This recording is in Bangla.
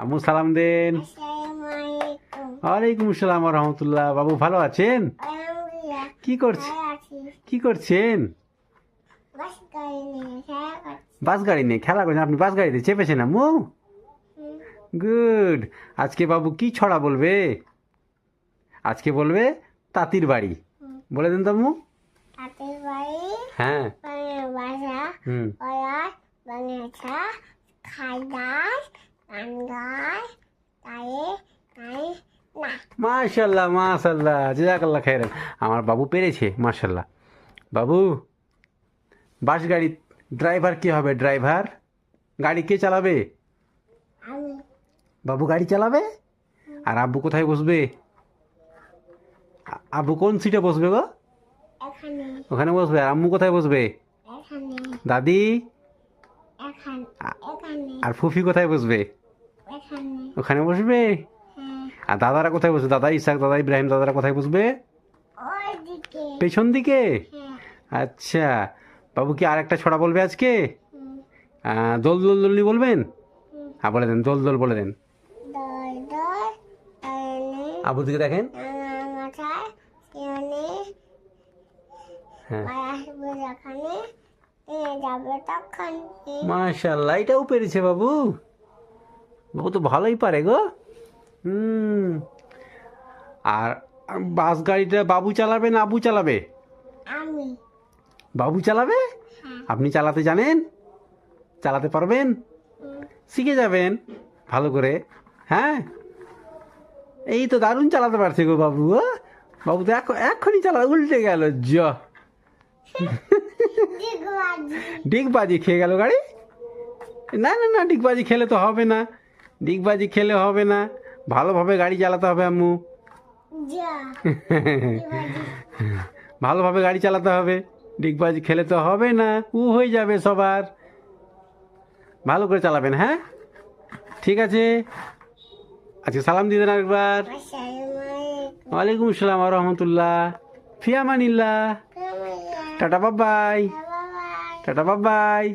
আম্মু সালাম দেন। ওয়ালাইকুম আসসালাম রহমতুল্লাহ বাবু ভালো আছেন? কি করছে কি করছেন? বাস গাড়ি নিয়ে খেলা করছেন? আপনি বাস গাড়িতে চেপেছেন আম্মু গুড। আজকে বাবু কি ছড়া বলবে? আজকে বলবে তাঁতির বাড়ি। বলে দেন তো আম্মু হ্যাঁ। হুম। খাই মাশাল্লাহ মাশাল্লাহ জাজাকাল্লাহ খাইরান। আমার বাবু পেরেছে মাশাল্লাহ বাবু বাস গাড়ি ড্রাইভার কে হবে? ড্রাইভার? গাড়ি কে চালাবে? বাবু গাড়ি চালাবে? আর আব্বু কোথায় বসবে? আব্বু কোন সিটে বসবে গো? ওখানে বসবে। আর আম্মু কোথায় বসবে? দাদি? আর ফুফি কোথায় বসবে? ওখানে বসবে? আর দাদারা কোথায় বসবে? দাদা ইসাক দাদা ইব্রাহিম দাদারা কোথায় বসবে? পেছন দিকে? হ্যাঁ। আচ্ছা বাবু কি আর একটা ছড়া বলবে আজকে? দোল দোল দোলনি বলবেন? হ্যাঁ বলে দেন দোল দোল বলে দেন। দই দই এনে আবু দিকে দেখেন। হ্যাঁ। মাশাল্লাহ এটাও পেরেছে বাবু। বাবু তো ভালোই পারে গো। হুম। আর বাস গাড়িটা বাবু চালাবে না আবু চালাবে? বাবু চালাবে? হ্যাঁ। আপনি চালাতে জানেন? চালাতে পারবেন? শিখে যাবেন ভালো করে। হ্যাঁ? এই তো দারুণ চালাতে পারছে গো বাবু ও। বাবু তো এখন এখনই চালা উল্টে গেল জ ডিগবাজি খেয়ে গেল গাড়ি? না না না ডিগবাজি খেলে তো হবে না। ডিগবাজি খেলে হবে না ভালোভাবে গাড়ি চালাতে হবে আম্মু। ভালোভাবে গাড়ি চালাতে হবে ডিগবাজি খেলে তো হবে না উ হয়ে যাবে সবার। ভালো করে চালাবেন হ্যাঁ? ঠিক আছে? আচ্ছা সালাম দিয়ে দেন একবার ওয়ালাইকুম আসসালাম রহমতুল্লাহ। ফিয়ামানিল্লাহ কামাইয়া টাটা বাবাই বাবাই টাটা বাবাই